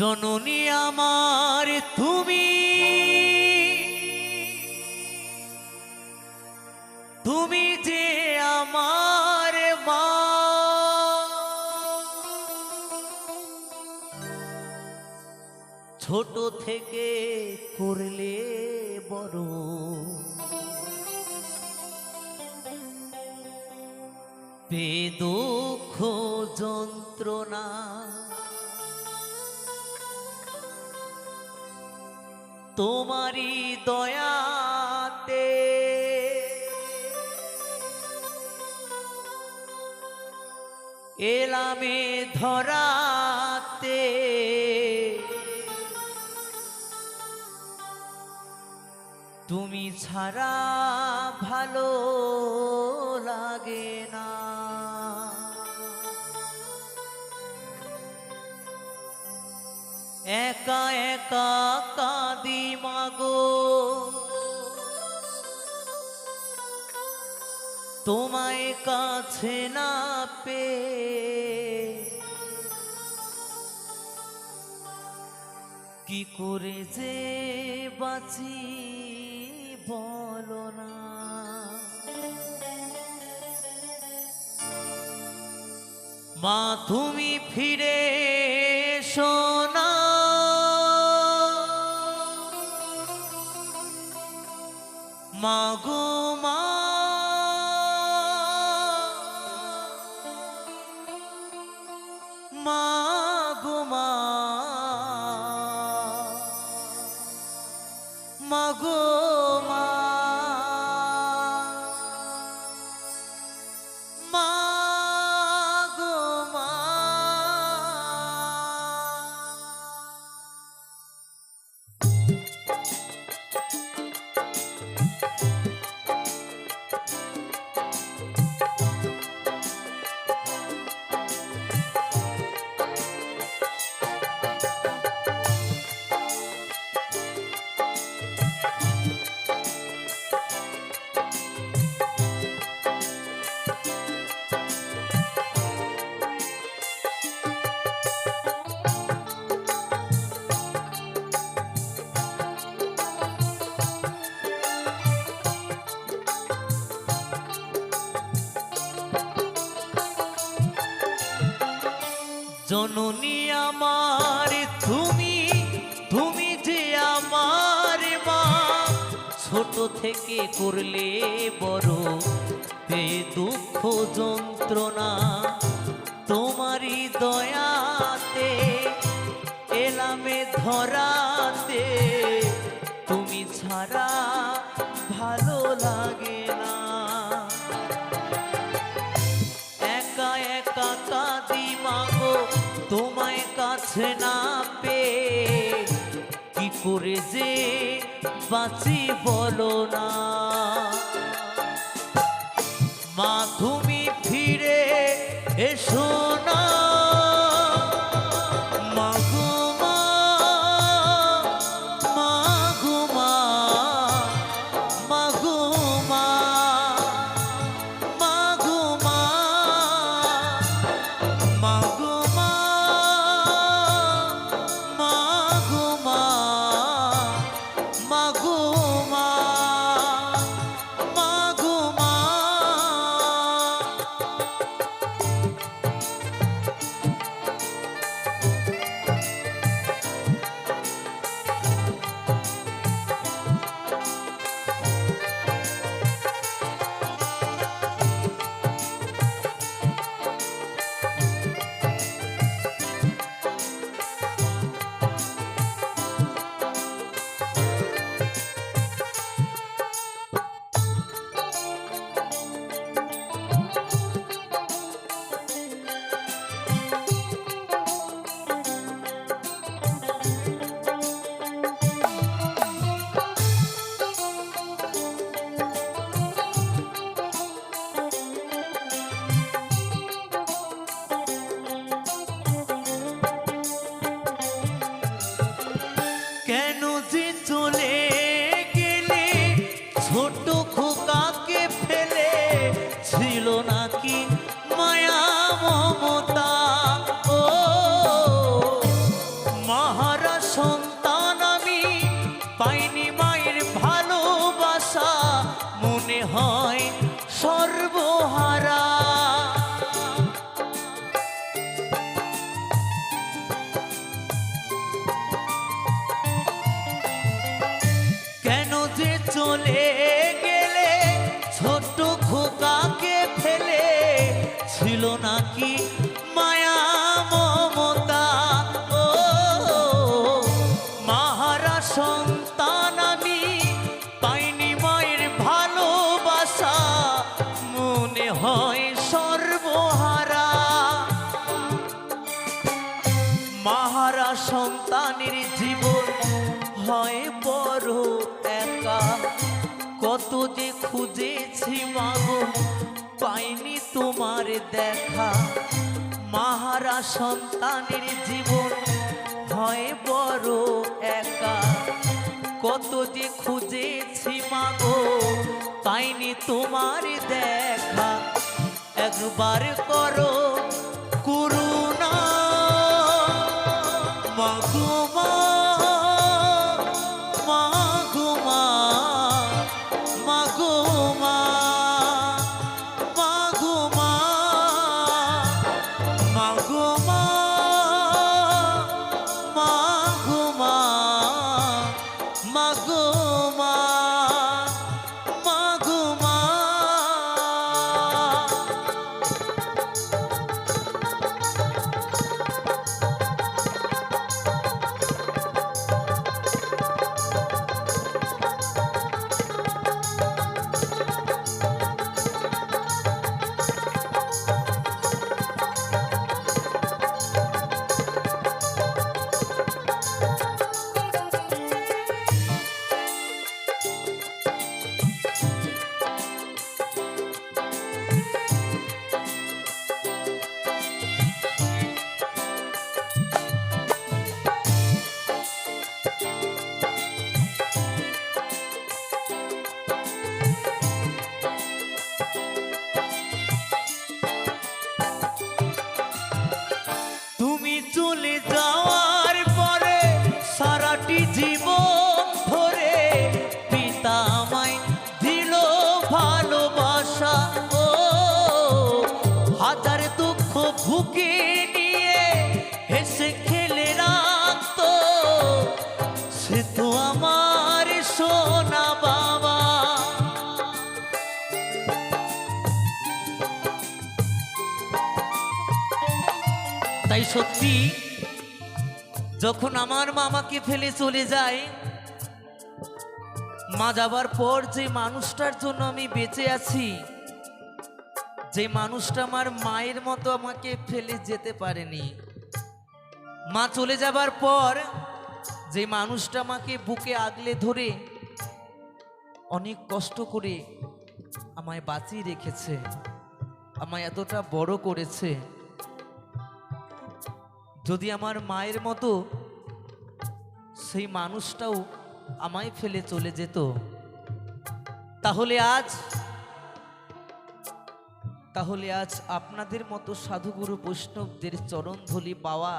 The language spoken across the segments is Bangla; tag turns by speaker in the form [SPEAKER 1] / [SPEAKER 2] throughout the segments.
[SPEAKER 1] জননী আমার তুমি? তুমি যে আমার মা। ছোট থেকে করলে বড়। বেদুঃখ যন্ত্রণা তোমারই দয়াতে। এলামে ধরাতে। তুমি ছাড়া ভালো লাগে না। একা একা তোমায় কাছে না পে কি করে যে বাঁচি বলো না। মা তুমি ফিরে মাগো জননী আমার, তুমি তুমি যে আমার মা। ছোট থেকে করলে বড়, তে দুঃখ যন্ত্রণা তোমারই দয়াতে, এলামে ধরাতে। তোমায় কাছে না পে কি করে যে বাঁচি বলো না। মা, তুমি ফিরে এসো না। কেন যে চলে মাগো, পাইনি তোমার দেখা। মাহারা সন্তানের জীবন হয় বড় একা। কত যে খুঁজেছি মাগো, পাইনি তোমার দেখা। একবার করো ভুকে নিয়ে হেসে খেলে রাখতো সে তো আমার সোনা বাবা। তাই সত্যি, যখন আমার মামাকে ফেলে চলে যায়, মা যাবার পর যে মানুষটার জন্য আমি বেঁচে আছি যে মানুষটা আমার মায়ের মতো আমাকে ফেলে যেতে পারেনি। মা চলে যাবার পর যে মানুষটা আমাকে বুকে আগলে ধরে অনেক কষ্ট করে আমায় বাঁচিয়ে রেখেছে, আমায় এতটা বড় করেছে। যদি আমার মায়ের মতো সেই মানুষটাও আমায় ফেলে চলে যেত, তাহলে আজ তাহলে আজ আপনাদের মতো সাধুগুরু বৈষ্ণবদের চরণধলি পাওয়া,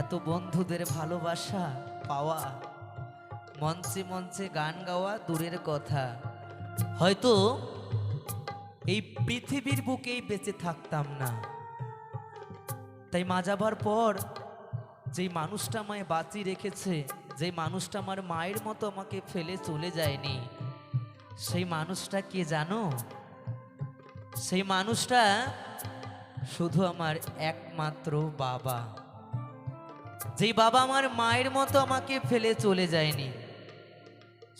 [SPEAKER 1] এত বন্ধুদের ভালোবাসা পাওয়া, মঞ্চে মঞ্চে গান গাওয়া দূরের কথা। হয়তো এই পৃথিবীর বুকেই বেঁচে থাকতাম না। তাই মা যাবার পর যেই মানুষটা আমায় বাঁচিয়ে রেখেছে, যেই মানুষটা আমার মায়ের মতো আমাকে ফেলে চলে যায়নি, সেই মানুষটা কে জানো? সেই মানুষটা শুধু আমার একমাত্র বাবা। যেই বাবা আমার মায়ের মতো আমাকে ফেলে চলে যায়নি।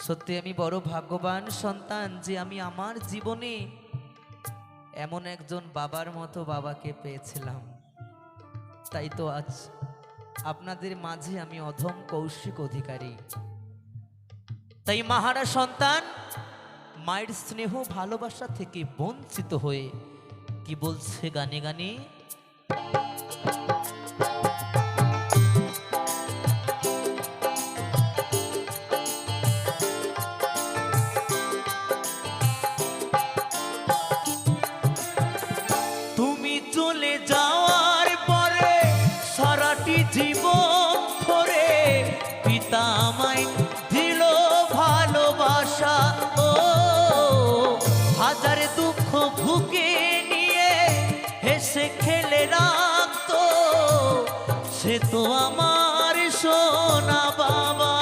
[SPEAKER 1] সত্যি আমি বড় ভাগ্যবান সন্তান যে আমি আমার জীবনে এমন একজন বাবার মতো বাবাকে পেয়েছিলাম। তাই তো আজ আপনাদের মাঝে আমি অধম কৌশিক অধিকারী। তাই মাহারা সন্তান মায়ের স্নেহ ভালোবাসা থেকে বঞ্চিত হয়ে কি বলছে গানে গানে? তো আমার সোনা বাবা।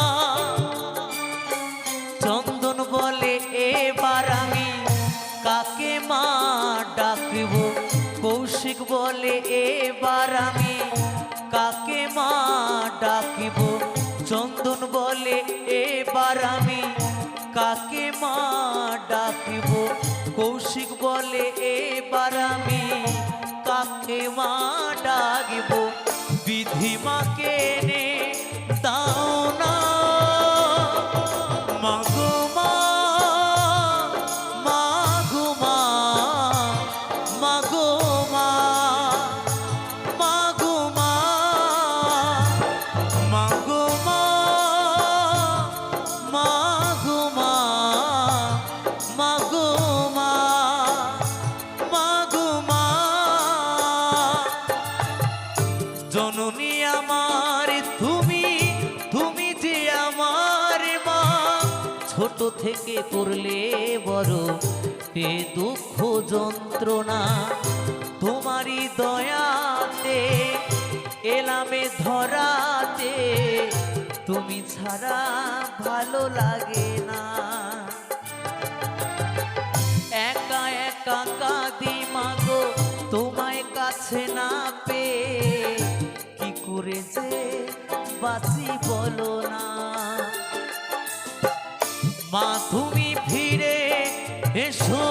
[SPEAKER 1] চন্দন বলে, এবার আমি কাকে মা ডাকব? কৌশিক বলে, এবার আমি কাকে মা ডাকিব? চন্দন বলে, এবার আমি কাকে মা ডাকিব? কৌশিক বলে, এবার আমি কাকে মা ডাকিব? হিমাকে নে দাও না। মাগো জননী আমার, তুমি তুমি যে আমার মা। ছোট থেকে করলে বড় এ দুঃখ যন্ত্রণা। তোমারই দয়াতে, এলামে ধরাতে, তুমি ছাড়া ভালো লাগে না। একা একা কাঁদি মাগো তোমায় কাছে না পেয়ে। করে যে বাঁচি বলো না। মা তুমি ফিরে এসো